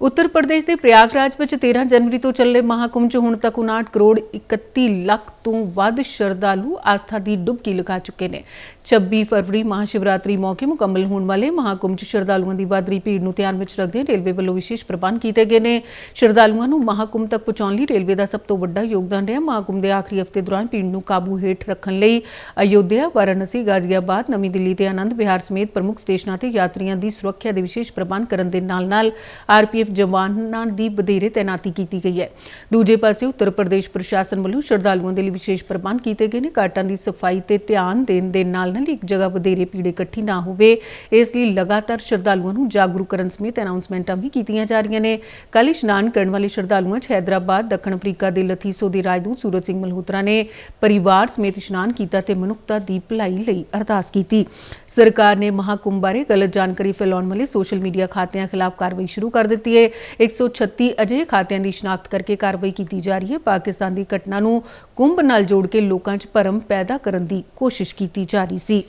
ਉੱਤਰ ਪ੍ਰਦੇਸ਼ ਦੇ ਪ੍ਰਯਾਗਰਾਜ ਵਿੱਚ 13 ਜਨਵਰੀ ਤੋਂ ਚੱਲੇ ਮਹਾਕੁੰਭ 'ਚ ਹੁਣ ਤੱਕ 59 ਕਰੋੜ 31 ਲੱਖ ਤੋਂ ਵੱਧ ਸ਼ਰਧਾਲੂ ਆਸਥਾ ਦੀ ਡੁਬਕੀ ਲਗਾ ਚੁੱਕੇ ਨੇ। 26 ਫਰਵਰੀ ਮਹਾਸ਼ਿਵਰਾਤਰੀ ਮੌਕੇ ਮੁਕੰਮਲ ਹੋਣ ਵਾਲੇ ਮਹਾਕੁੰਭ 'ਚ ਸ਼ਰਧਾਲੂਆਂ ਦੀ ਵੱਧ ਰਹੀ ਭੀੜ ਨੂੰ ਧਿਆਨ ਵਿੱਚ ਰੱਖਦੇ ਰੇਲਵੇ ਵੱਲੋਂ ਵਿਸ਼ੇਸ਼ ਪ੍ਰਬੰਧ ਕੀਤੇ ਗਏ ਨੇ। ਸ਼ਰਧਾਲੂਆਂ ਨੂੰ ਮਹਾਕੁੰਭ ਤੱਕ ਪਹੁੰਚਾਉਣ ਲਈ ਰੇਲਵੇ ਦਾ ਸਭ ਤੋਂ ਵੱਡਾ ਯੋਗਦਾਨ ਰਿਹਾ। ਮਹਾਕੁੰਭ ਦੇ ਆਖਰੀ ਹਫ਼ਤੇ ਦੌਰਾਨ ਭੀੜ ਨੂੰ ਕਾਬੂ ਹੇਠ ਰੱਖਣ ਲਈ ਅਯੋਧਿਆ, ਵਾਰਾਣਸੀ, ਗਾਜ਼ੀਆਬਾਦ, ਨਵੀਂ ਦਿੱਲੀ ਤੇ ਆਨੰਦ ਵਿਹਾਰ ਸਮੇਤ ਪ੍ਰਮੁੱਖ ਸਟੇਸ਼ਨਾਂ ਤੇ ਯਾਤਰੀਆਂ ਦੀ ਸੁਰੱਖਿਆ ਦੇ ਵਿਸ਼ੇਸ਼ ਪ੍ਰਬੰਧ ਕਰਨ ਦੇ ਨਾਲ-ਨਾਲ ਆਰਪੀਐਫ ਜਵਾਨਾਂ ਦੀ ਵਧੇਰੇ ਤੈਨਾਤੀ ਕੀਤੀ ਗਈ ਹੈ। ਦੂਜੇ ਪਾਸੇ ਉੱਤਰ ਪ੍ਰਦੇਸ਼ ਪ੍ਰਸ਼ਾਸਨ ਵੱਲੋਂ ਸ਼ਰਧਾਲੂਆਂ ਦੇ ਲਈ ਵਿਸ਼ੇਸ਼ ਪ੍ਰਬੰਧ ਕੀਤੇ ਗਏ ਨੇ। ਘਾਟਾਂ ਦੀ ਸਫ਼ਾਈ ਤੇ ਧਿਆਨ ਦੇਣ ਦੇ ਨਾਲ-ਨਾਲ ਇੱਕ ਜਗ੍ਹਾ ਵਧੇਰੇ ਭੀੜ ਇਕੱਠੀ ਨਾ ਹੋਵੇ, ਇਸ ਲਈ ਲਗਾਤਾਰ ਸ਼ਰਧਾਲੂਆਂ ਨੂੰ ਜਾਗਰੂਕ ਕਰਨ ਸਮੇਤ ਅਨਾਉਂਸਮੈਂਟਾਂ ਵੀ ਕੀਤੀਆਂ ਜਾ ਰਹੀਆਂ ਨੇ। ਕੱਲ੍ਹ ਇਸ਼ਨਾਨ ਕਰਨ ਵਾਲੇ ਸ਼ਰਧਾਲੂਆਂ 'ਚ ਹੈਦਰਾਬਾਦ, ਦੱਖਣ ਅਫਰੀਕਾ ਦੇ ਲਥੀਸੋ ਦੇ ਰਾਜਦੂਤ ਸੂਰਜ ਸਿੰਘ ਮਲਹੋਤਰਾ ਨੇ ਪਰਿਵਾਰ ਸਮੇਤ ਇਸ਼ਨਾਨ ਕੀਤਾ ਤੇ ਮਨੁੱਖਤਾ ਦੀ ਭਲਾਈ ਲਈ ਅਰਦਾਸ ਕੀਤੀ। ਸਰਕਾਰ ਨੇ ਮਹਾਕੁੰਭ ਬਾਰੇ ਗਲਤ ਜਾਣਕਾਰੀ ਫੈਲਾਉਣ ਵਾਲੇ ਸੋਸ਼ਲ ਮੀਡੀਆ ਖਾਤਿਆਂ ਖਿਲਾਫ ਕਾਰਵਾਈ ਸ਼ੁਰੂ ਕਰ ਦਿੱਤੀ ਹੈ। 136 ਅਜਿਹੇ ਖਾਤਿਆਂ ਦੀ ਸ਼ਨਾਖਤ ਕਰਕੇ ਕਾਰਵਾਈ ਕੀਤੀ ਜਾ ਰਹੀ ਹੈ। ਪਾਕਿਸਤਾਨ ਦੀ ਘਟਨਾ ਨੂੰ ਕੁੰਭ ਨਾਲ ਜੋੜ ਕੇ ਲੋਕਾਂ 'ਚ ਭਰਮ ਪੈਦਾ ਕਰਨ ਦੀ ਕੋਸ਼ਿਸ਼ ਕੀਤੀ ਜਾ ਰਹੀ ਸੀ।